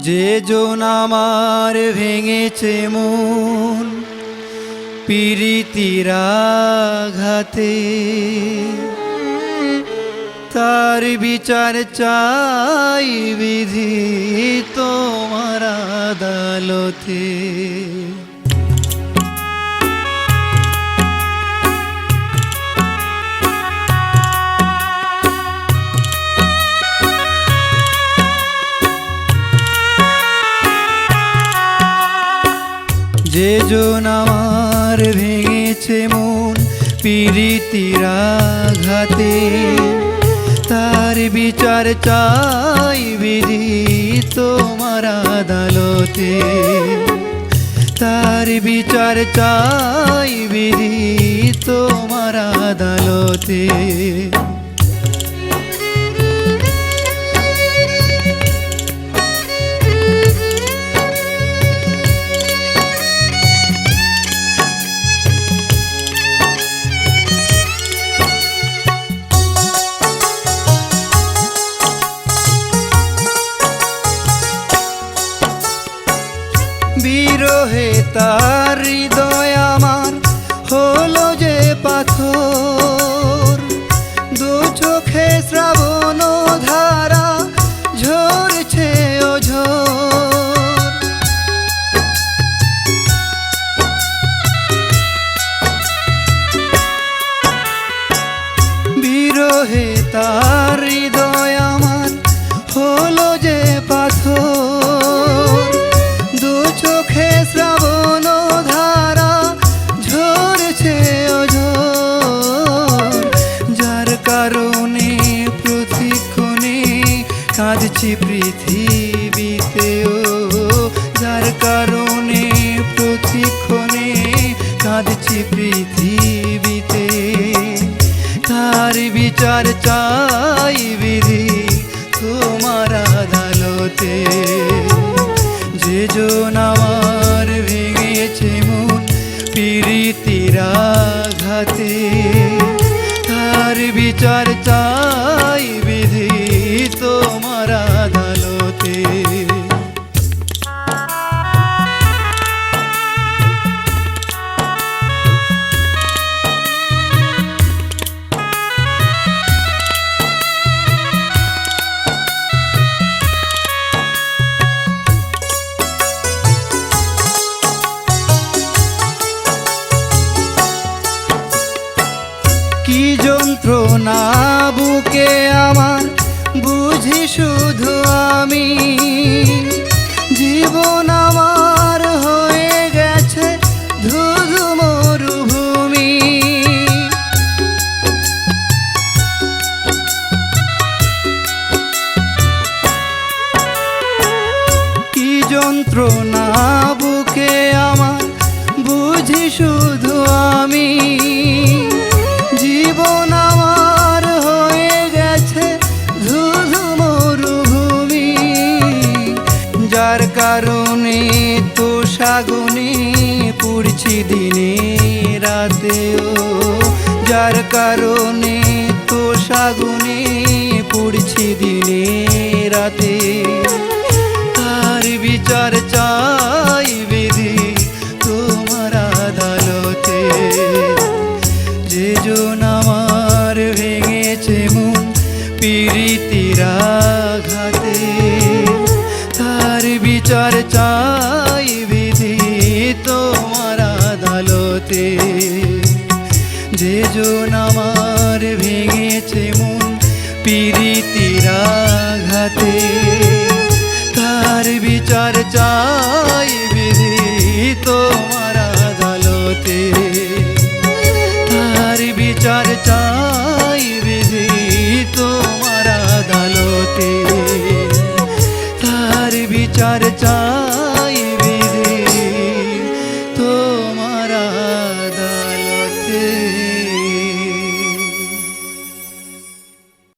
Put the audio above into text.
যে আমার ভেঙেছে মন পিরিতিরাঘাতে তার বিচার চাই বিধি তোমার আদালতে। যে জন আমার ভেঙেছে মন পিরিতিরাঘাতে তার বিচার চাই বিধি তোমার আদালতে। তার বিচার চাই বিধি তোমার আদালতে। বিরহে তার হৃদয় আমার হলো যে পাথর। দু চোখে শ্রাবণ ধারা ঝরছে ওঝর বিরহে তার কাঁদছি পৃথিবীতেও যার কারণে প্রতিক্ষণে কাঁদছি পৃথিবীতে। তার বিচার চাই বিধি তোমার আদালতে। যে জন আমার ভেঙেছে মন পিরিতিরাঘাতে তার বিচার চাই যন্ত্রণা বুকে আমার, বুঝি শুধু আমি। জীবন আমার হয়ে গেছে ধুধু মরুভূমি। কি যন্ত্রণা বুকে আমার, বুঝি শুধু যার কারণে তো সাগুনে পুড়ছি দিনে রাতেও। যার কারণে তো সাগুনে পুড়ছি দিনে রাতে। তার বিচার চাই বিধি তোমার আদালতে। যে জন আমার ভেঙেছে মন পিরিতিরাঘাতে তার বিচার চাই বিধি তোমার আদালতে। যে জন আমার ভেঙেছে মন পিরিতিরাঘাতে তার বিচার চাই বিধি তোমার আদালতে। তার বিচার চাই বিধি তোমার আদালতে। চার চার